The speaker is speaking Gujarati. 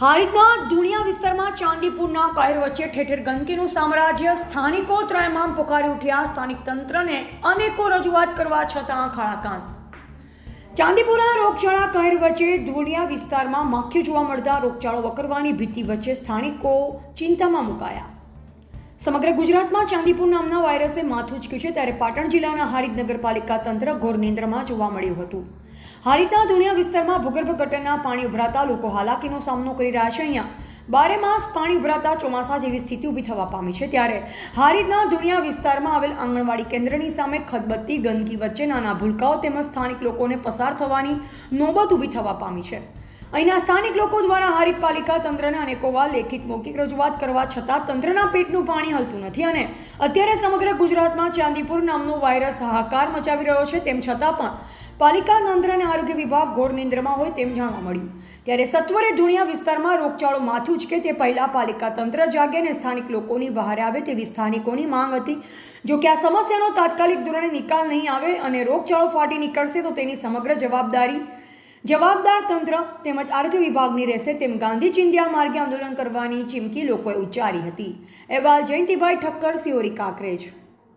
હારીતના દુનિયા વિસ્તારમાં ચાંદીપુરના કાયર વચ્ચે ઠેર ઠેર ગંદકીનું સામ્રાજ્ય સ્થાનિકો ત્રયમામ પોકારી ઉઠ્યા. સ્થાનિક તંત્રને અનેકો રજૂઆત કરવા છતાં ખાડાકાન ચાંદીપુરા રોગચાળા કાયર વચ્ચે ધુણિયા વિસ્તારમાં માખી જોવા મળતા રોગચાળો વકરવાની ભીતિ વચ્ચે સ્થાનિકો ચિંતામાં મુકાયા. સમગ્ર ગુજરાતમાં ચાંદીપુર નામના વાયરસે માથું ઉચક્યું છે ત્યારે પાટણ જિલ્લાના હારીજ નગરપાલિકા તંત્ર ઘોર નિંદ્રમાં જોવા મળ્યું હતું. હારીજના ધુણિયા વિસ્તારમાં ભૂગર્ભ ગટરના પાણી ઉભરાતા લોકો હાલાકીનો સામનો કરી રહ્યા છે. અહીંયા બારે માસ પાણી ઉભરાતા ચોમાસા જેવી સ્થિતિ ઊભી થવા પામી છે. ત્યારે હારીજના ધુણિયા વિસ્તારમાં આવેલ આંગણવાડી કેન્દ્રની સામે ખદબત્તી ગંદકી વચ્ચે નાના ભૂલકાઓ તેમજ સ્થાનિક લોકોને પસાર થવાની નોબત ઊભી થવા પામી છે. અહીંના સ્થાનિક લોકો દ્વારા હારીજ પાલિકા તંત્રને અનેકોવાર લેખિત મૌખિક રજૂઆત કરવા છતાં તંત્રના પેટનું પાણી હલતું નથી અને અત્યારે સમગ્ર ગુજરાતમાં ચાંદીપુર નામનો વાયરસ હાહાકાર મચાવી રહ્યો છે. તેમ છતાં પણ પાલિકા તંત્ર અને આરોગ્ય વિભાગ ઘોર નિંદ્રમાં હોય તેમ જાણવા મળ્યું. ત્યારે સત્વરે ધુણિયા વિસ્તારમાં રોગચાળો માથું ઉચકે તે પહેલાં પાલિકા તંત્ર જાગે અને સ્થાનિક લોકોની બહાર આવે તેવી સ્થાનિકોની માંગ હતી. જો કે આ સમસ્યાનો તાત્કાલિક ધોરણે નિકાલ નહીં આવે અને રોગચાળો ફાટી નીકળશે તો તેની સમગ્ર જવાબદારી જવાબદાર તંત્ર તેમજ આરોગ્ય વિભાગની રહેશે તેમ ગાંધી ચિંધ્યા માર્ગે આંદોલન કરવાની ચીમકી લોકોએ ઉચ્ચારી હતી. અહેવાલ જયંતિભાઈ ઠક્કર, સિયોરી કાંકરેજ.